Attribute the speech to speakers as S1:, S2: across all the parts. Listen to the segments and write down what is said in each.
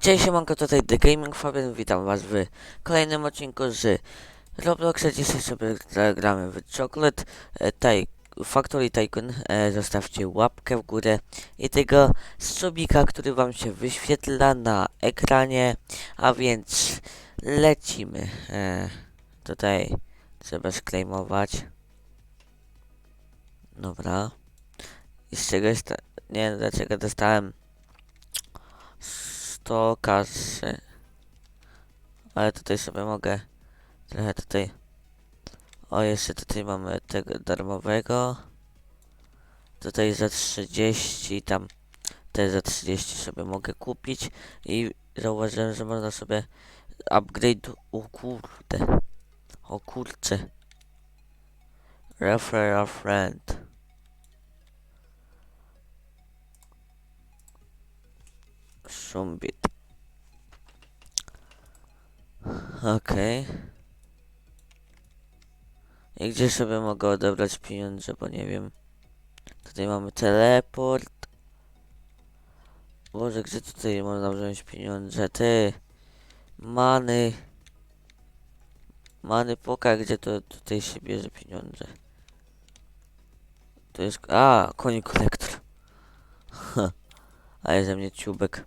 S1: Cześć, siemanko, tutaj The Gaming Fabian, witam was w kolejnym odcinku z Robloxa. Dzisiaj sobie gramy w Chocolate e, taj, Factory Tycoon. E, zostawcie łapkę w górę i tego subika, który wam się wyświetla na ekranie. A więc lecimy. E, tutaj trzeba sklejmować. Dobra. I z czegoś, ta, nie wiem dlaczego dostałem 100 kasy. Ale tutaj sobie mogę trochę tutaj. O, jeszcze tutaj mamy tego darmowego. Tutaj za 30 tam też za 30 sobie mogę kupić i zauważyłem, że można sobie upgrade. O kurde. O kurcze. Refer a friend. Szumbit. Okej. I gdzie sobie mogę odebrać pieniądze, bo nie wiem. Tutaj mamy teleport. Boże, gdzie tutaj można wziąć pieniądze? Ty. Many. Many poka, gdzie to tutaj się bierze pieniądze? To jest... A, koni kolektor. Ha. Ale ze mnie ciubek.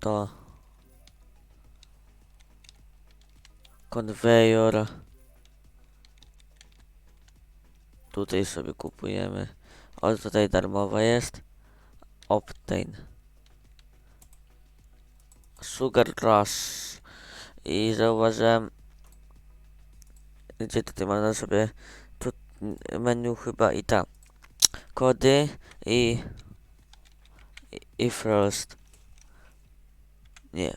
S1: To konwejor. Tutaj sobie kupujemy. O, tutaj darmowa jest. Obtain. Sugar Rush. I zauważyłem, gdzie tutaj można sobie tu menu chyba i tam kody i i, frost. Nie.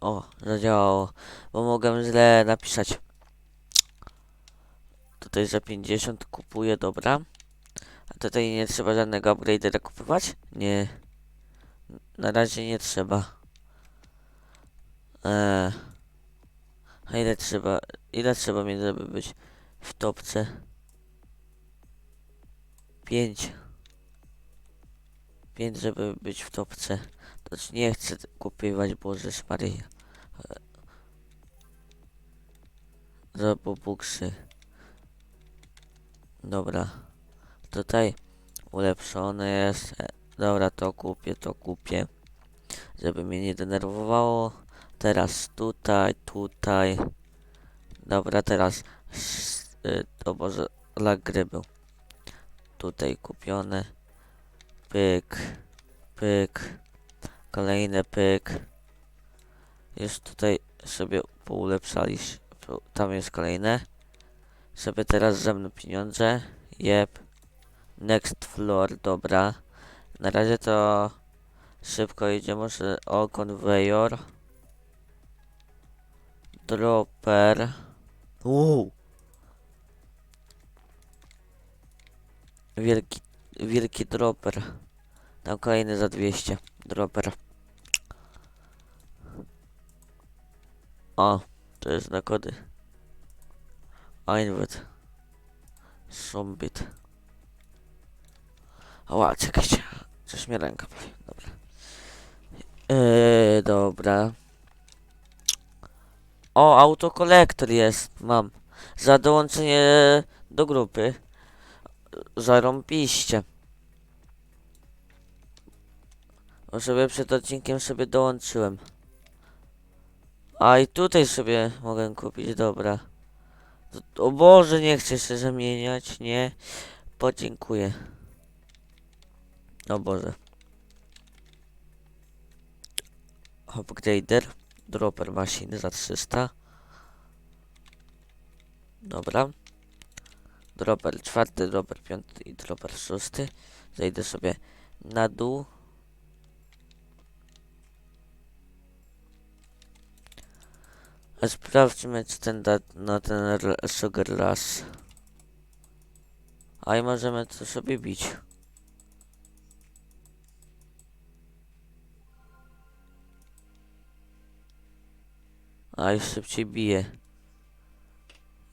S1: O, zadziałało, bo mogłem źle napisać. Tutaj za 50 kupuję, dobra. A tutaj nie trzeba żadnego upgrade'a kupować? Nie. Na razie nie trzeba. Eee. A ile trzeba, ile trzeba mieć, żeby być w topce? Pięć. Pięć, żeby być w topce. To ci nie chcę kupować, Boże Maryja. Robobuksy. Dobra. Tutaj ulepszone jest. E, Dobra, to kupię, to kupię. Żeby mnie nie denerwowało. Teraz tutaj, tutaj. Dobra, teraz. s- y, O Boże, gry był. Tutaj kupione. Pyk. Pyk. Kolejny pyk. Już tutaj sobie poulepszaliśmy. Tam jest kolejne. Sobie teraz ze mną pieniądze. Jep. Next floor, dobra. Na razie to szybko idzie, może o konwejor. Dropper. Uuu. Wielki, wielki dropper. Tam kolejny za 200. Dropper. O, to jest na kody. Einwit. Sumbit. Ała, czekajcie. Coś mnie ręka boli. Dobra. Eee, dobra. O, autokolektor jest. Mam. Za dołączenie do grupy. Zarąbiście. Sobie przed odcinkiem sobie dołączyłem. A i tutaj sobie mogę kupić, dobra. O Boże, nie chcę się zamieniać, nie. Podziękuję. O Boże. Upgrader. Dropper machine za 300. Dobra. Dropper czwarty, dropper piąty i dropper szósty. Zejdę sobie na dół. A sprawdźmy, czy ten da na ten sugar rush. A i możemy to sobie bić. A i szybciej bije.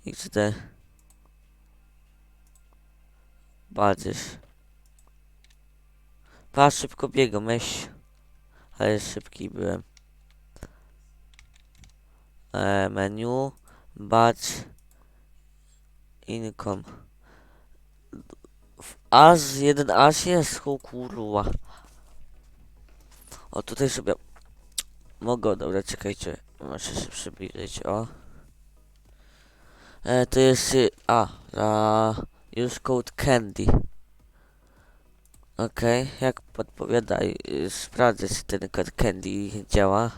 S1: XD. Badysz. Pa, szybko biegam, meś. Ale szybki byłem. E, menu. Badge. Income. Aż, jeden aż jest, o kurwa. O, tutaj sobie... Mogę, dobra, czekajcie. Muszę się przybliżyć, o. E, to jest... y, A, a już code candy. Okej, jak podpowiada, y, sprawdzę, czy ten kod candy działa.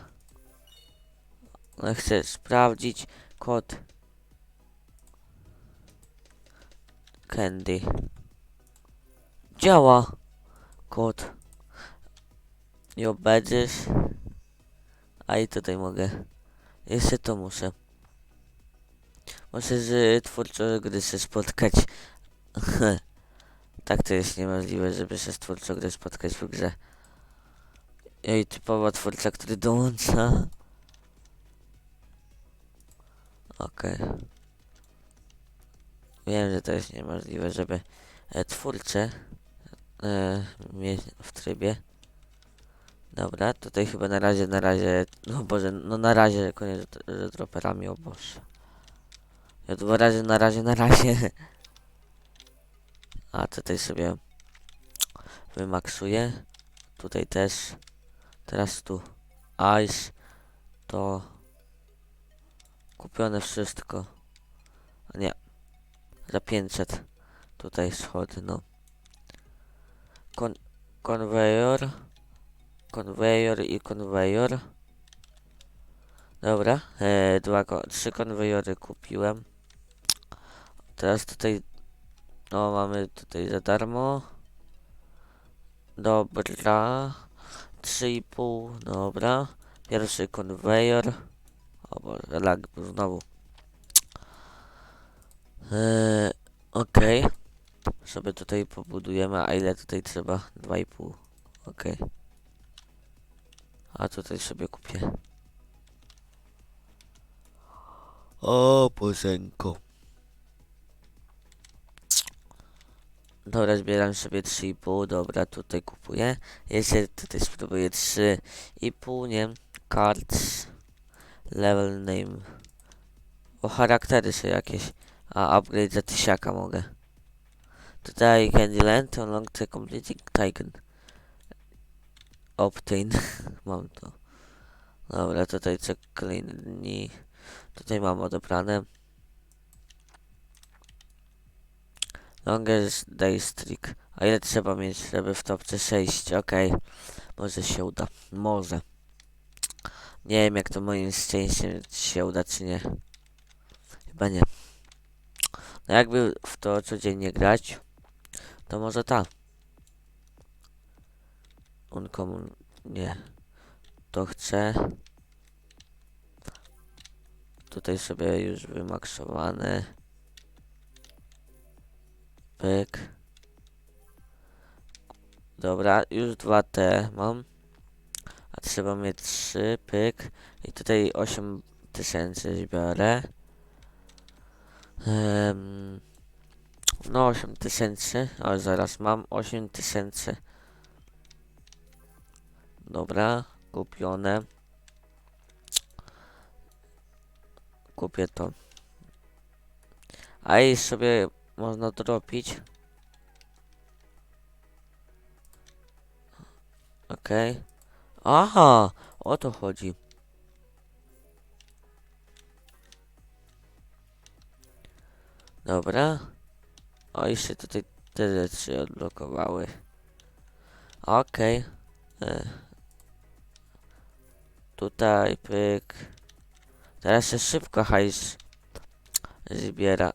S1: Chcę sprawdzić kod candy. Działa kod. Nie obejrzysz. A i tutaj mogę. Jeszcze to muszę. Muszę z twórcą gry się spotkać. tak to jest niemożliwe, żeby się z twórcą gry spotkać w grze. Ej, typowa twórca, który dołącza. Okej. Wiem, że to jest niemożliwe, żeby e, twórcę e, mieć w trybie. Dobra, tutaj chyba na razie, na razie, no Boże, no na razie koniec z droperami, o Boże. Ja dwa razy, na razie, na razie. A tutaj sobie wymaksuję. Tutaj też. Teraz tu ice. To kupione wszystko. A nie. Za 500. Tutaj schody, no. Kon konwejor. Konwejor i konwejor. Dobra, e, dwa, trzy konwejory kupiłem. Teraz tutaj, no mamy tutaj za darmo. Dobra, trzy i pół, dobra. Pierwszy konwejor. O Boże, lag znowu. E, Okej. Sobie tutaj pobudujemy, a ile tutaj trzeba? Dwa i pół. A tutaj sobie kupię. O, Bożenko. Dobra, zbieram sobie 3,5, dobra, tutaj kupuję. Jeszcze tutaj spróbuję 3,5, nie? Cards. Level name. O, charaktery są jakieś. A, upgrade za tysiaka mogę. Tutaj Candyland, unlock the completing Titan. Obtain. Mam to. Dobra, tutaj co. Tutaj mam odebrane. Longest day streak. A ile trzeba mieć, żeby w topce 6? Okej. Może się uda. Może. Nie wiem, jak to moim szczęściem się uda, czy nie. Chyba nie. No jakby w to codziennie grać, to może ta. Uncommon. Nie. To chcę. Tutaj sobie już wymaksowane. Pyk. Dobra, już dwa te mam. A trzeba mieć trzy, pyk. I tutaj 8 tysięcy zbiorę. Em, no 8 tysięcy. O, zaraz mam 8 tysięcy. Dobra, kupione. Kupię to. A i sobie można dropić. Okej. Aha, o to chodzi. Dobra. O, jeszcze tutaj te rzeczy odblokowały. Okej. E. Tutaj pyk. Teraz się szybko hajs zbiera.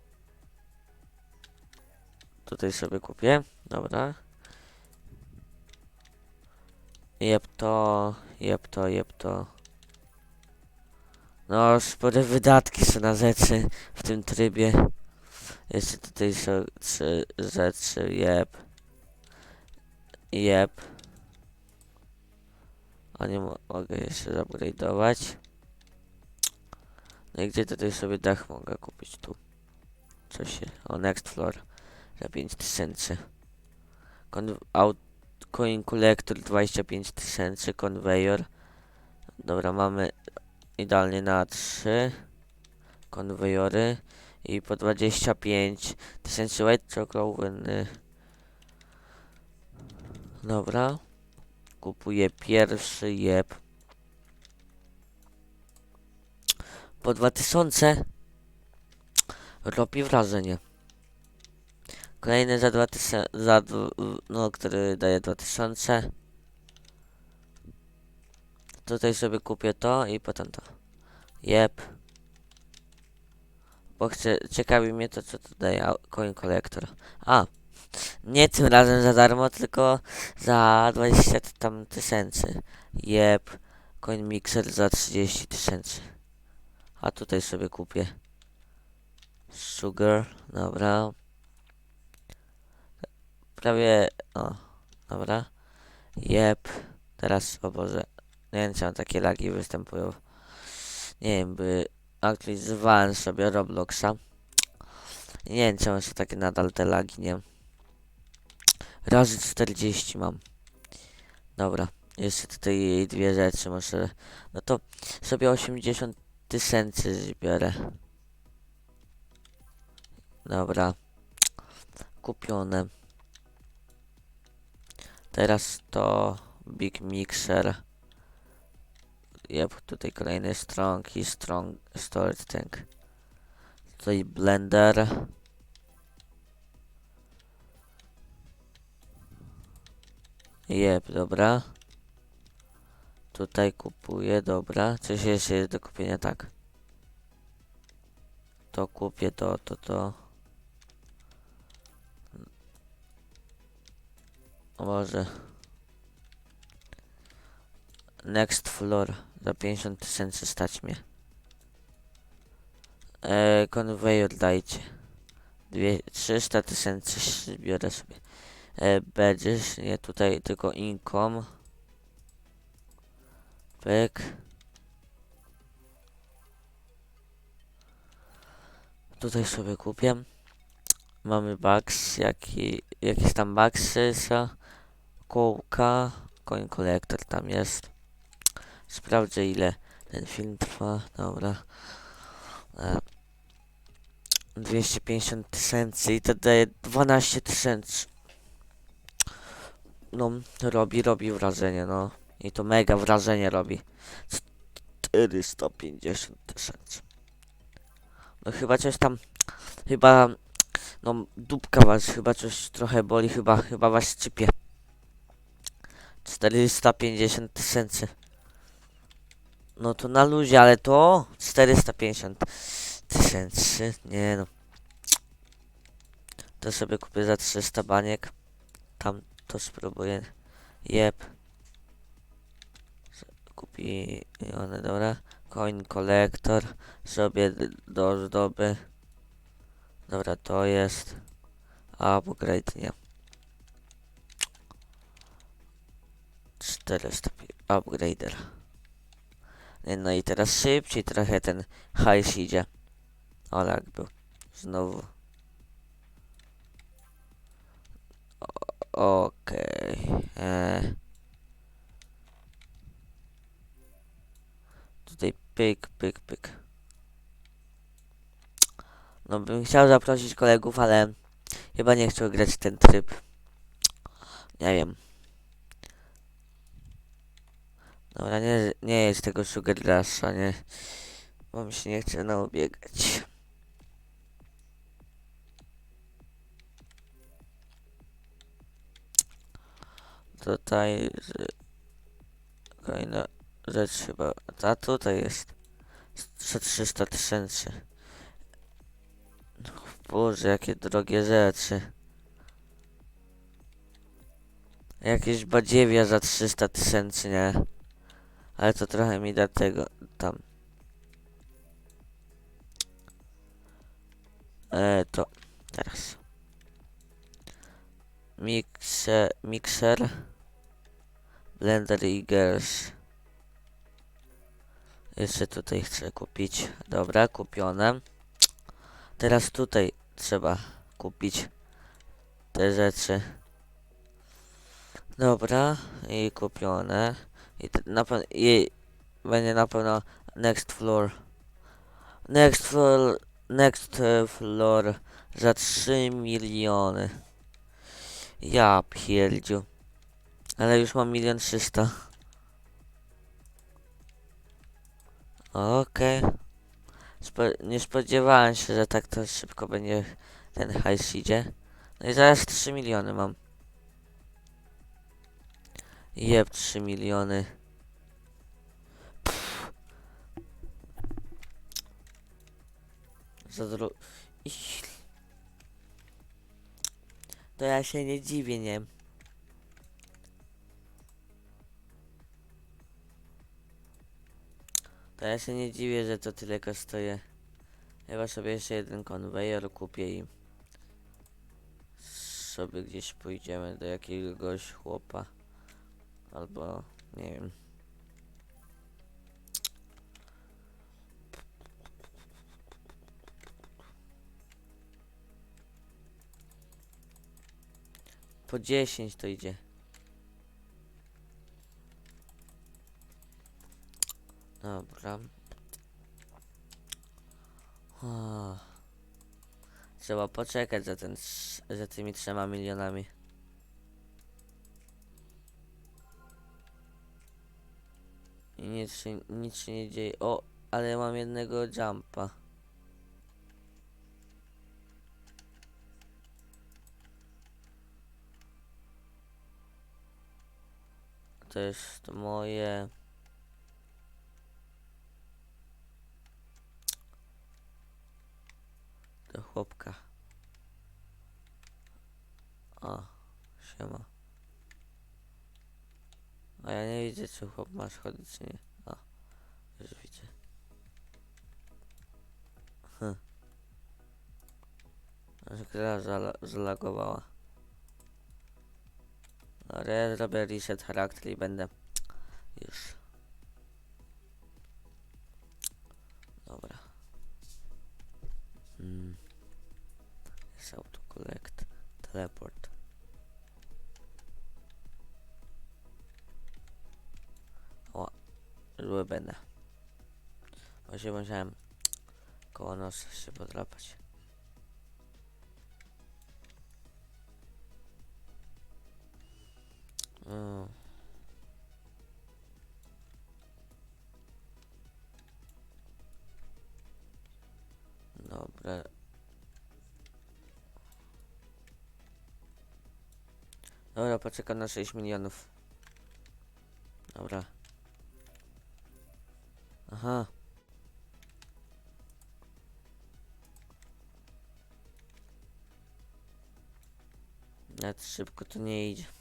S1: Tutaj sobie kupię. Dobra. Jep to, jep to, jep to. No, spore wydatki są na rzeczy w tym trybie. Jeszcze tutaj są trzy rzeczy, jep. Jep. A nie mo mogę jeszcze upgrade'ować. No i gdzie tutaj sobie dach mogę kupić? Tu. coś się, o next floor za 5000. Kon, out, coin collector 25 tysięcy, conveyor. Dobra, mamy idealnie na 3 konwejory i po 25 tysięcy white chocolate. Dobra. Kupuję pierwszy jeb. Po 2000 robi wrażenie. Kolejny za 2000, za, no, który daje 2000. Tutaj sobie kupię to i potem to. Jep. Bo chcę, ciekawi mnie to, co daje coin collector. A, nie tym razem za darmo, tylko za 20 tam tysięcy. Jep, coin mixer za 30 tysięcy. A tutaj sobie kupię. Sugar, dobra. Prawie, o, dobra. Jep, teraz, o Boże, nie wiem czemu takie lagi występują. Nie wiem, by aktualizowałem sobie Robloxa. Nie wiem czemu są takie nadal te lagi, nie Razy 40 mam. Dobra, jeszcze tutaj dwie rzeczy muszę. No to sobie 80 tysięcy zbiorę. Dobra. Kupione. Teraz to Big Mixer. Jep, tutaj kolejny Strong i Strong Storage Tank. Tutaj Blender. Jep, dobra. Tutaj kupuję, dobra. Coś jeszcze jest do kupienia, tak. To kupię, to, to, to. Może. Next floor. Za 50 tysięcy stać mnie. E, conveyor dajcie. Dwie, 300 tysięcy biorę sobie. E, badges, nie tutaj, tylko income. Pyk. Tutaj sobie kupię. Mamy bugs, jaki, jakieś tam bugsy. Kołka, coin collector tam jest. Sprawdzę ile ten film trwa, dobra. E, 250 tysięcy i to daje 12 tysięcy. No, robi, robi wrażenie, no. I to mega wrażenie robi. 450 tysięcy. No chyba coś tam, chyba, no dupka was chyba coś trochę boli, chyba, chyba was czypie. 450 tysięcy. No to na luzie, ale to 450 tysięcy, nie no. To sobie kupię za 300 baniek. Tam to spróbuję. Jep. Kupi one, dobra. Coin collector. Sobie do ozdoby. Dobra, to jest. Upgrade, nie. 400 pi- upgrader. No i teraz szybciej trochę ten hajs idzie. O, jak był. Znowu. O- Okej. E. Tutaj pyk, pyk, pyk. No bym chciał zaprosić kolegów, ale chyba nie chcą grać ten tryb. Nie wiem. Dobra, nie, nie jest tego Sugar Rusha, nie. Bo mi się nie chce naobiegać. Tutaj kolejna rzecz chyba. A tutaj jest. Za 300 tysięcy. Boże, jakie drogie rzeczy. Jakieś badziewia za 300 tysięcy, nie? Ale to trochę mi da tego tam. E, to teraz. Mixer, mixer. Blender i Girls. Jeszcze tutaj chcę kupić. Dobra, kupione. Teraz tutaj trzeba kupić te rzeczy. Dobra, i kupione. I na i będzie na pewno next floor. Next floor, next floor za 3 miliony. Ja pierdziu. Ale już mam milion trzysta. Okej. Nie spodziewałem się, że tak to szybko będzie ten hajs idzie. No i zaraz 3 miliony mam. Jeb 3 miliony. Pff. Za. Ich. To ja się nie dziwię, nie? To ja się nie dziwię, że to tyle kosztuje. Chyba sobie jeszcze jeden konwejer kupię i sobie gdzieś pójdziemy do jakiegoś chłopa. Albo nie wiem. Po 10 to idzie. Dobra. Trzeba poczekać za, ten, za tymi trzema milionami. I nic nic się nie dzieje. O, ale mam jednego jumpa. To jest moje. Do chłopka. O, siema. A ja nie widzę, czy chłop ma schody, czy nie. O, już widzę. Hm. Gra zala- zalagowała. Ale ja zrobię reset charakter i będę już. Dobra. Mm. Jest auto collect. Teleport. O, zły będę. Właśnie musiałem koło nosa się podrapać. Mm. Dobra. Dobra, poczekam na 6 milionów. Dobra. Aha. Nawet szybko to nie idzie.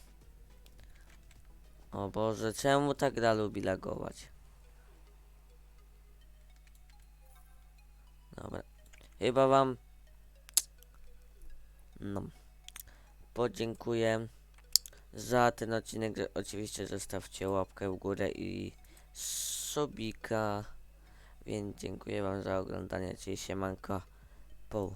S1: O Boże, czemu tak gra lubi lagować? Dobra. Chyba wam... No. Podziękuję za ten odcinek. Oczywiście zostawcie łapkę w górę i subika. Więc dziękuję wam za oglądanie. Czyli siemanko. Po.